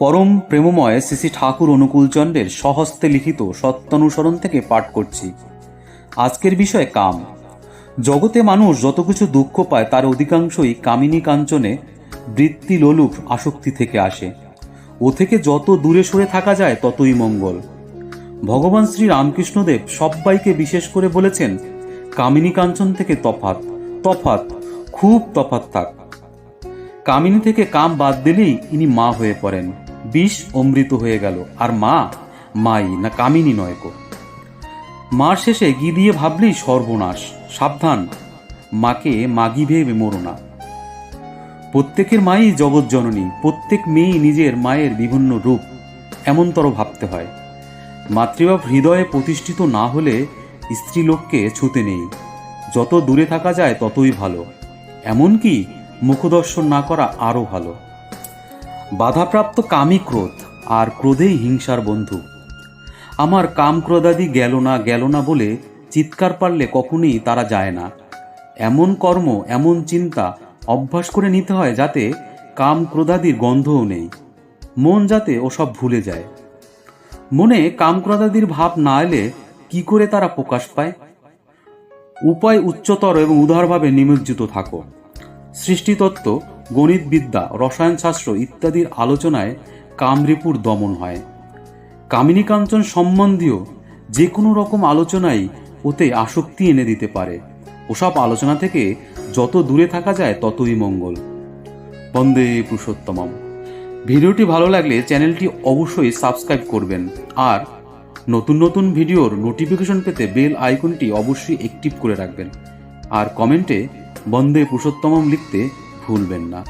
পরম প্রেমময় শ্রী ঠাকুর অনুকূলচন্দ্রের স্বহস্তে লিখিত সত্যানুসরণ থেকে পাঠ করছি। আজকের বিষয় কাম। জগতে মানুষ যত কিছু দুঃখ পায় তার অধিকাংশই কামিনী কাঞ্চনে বৃত্তি লোলুপ আসক্তি থেকে আসে। ও থেকে যত দূরে সরে থাকা যায় ততই মঙ্গল। ভগবান শ্রী রামকৃষ্ণদেব সব্বাইকে বিশেষ করে বলেছেন, কামিনী কাঞ্চন থেকে তফাত তফাত খুব তফাত থাক। কামিনী থেকে কাম বাদ দিলেই ইনি মা হয়ে পড়েন। বিষ অমৃত হয়ে গেল। আর মা, মাই, না কামিনী নয় কো। মার শেষে গি দিয়ে ভাবলেই সর্বনাশ, সাবধান। মাকে মাগি ভেবে মরো না। প্রত্যেকের মাই জগৎ জননী প্রত্যেক মেয়েই নিজের মায়ের বিভিন্ন রূপ এমনতর ভাবতে হয়। মাতৃভাব হৃদয়ে প্রতিষ্ঠিত না হলে স্ত্রীলোককে ছুতে নেই। যত দূরে থাকা যায় ততই ভালো। এমনকি মুখদর্শন না করা আরও ভালো। বাধাপ্রাপ্ত কামই ক্রোধ, আর ক্রোধেই হিংসার বন্ধু। আমার কাম ক্রোধাদি গেল না গেল না বলে চিৎকার পারলে কখনোই তারা যায় না। এমন কর্ম, এমন চিন্তা অভ্যাস করে নিতে হয় যাতে কাম ক্রোধাদির গন্ধও নেই। মন যাতে ওসব ভুলে যায়। মনে কামক্রোধাদির ভাব না এলে কি করে তারা প্রকাশ পায়? উপায় উচ্চতর এবং উদারভাবে নিমজ্জিত থাকো। সৃষ্টিতত্ত্ব গণিতবিদ্যা, রসায়নশাস্ত্র ইত্যাদির আলোচনায় কামরিপুর দমন হয়। কামিনী কাঞ্চন সম্বন্ধীয় যে কোনো রকম আলোচনাই ওতে আসক্তি এনে দিতে পারে। ওসব আলোচনা থেকে যত দূরে থাকা যায় ততই মঙ্গল। বন্দে পুরুষোত্তমম। ভিডিওটি ভালো লাগলে চ্যানেলটি অবশ্যই সাবস্ক্রাইব করবেন। আর নতুন নতুন ভিডিওর নোটিফিকেশন পেতে বেল আইকনটি অবশ্যই অ্যাক্টিভ করে রাখবেন। আর কমেন্টে বন্দে পুরুষোত্তমম লিখতে ভুলবেন না।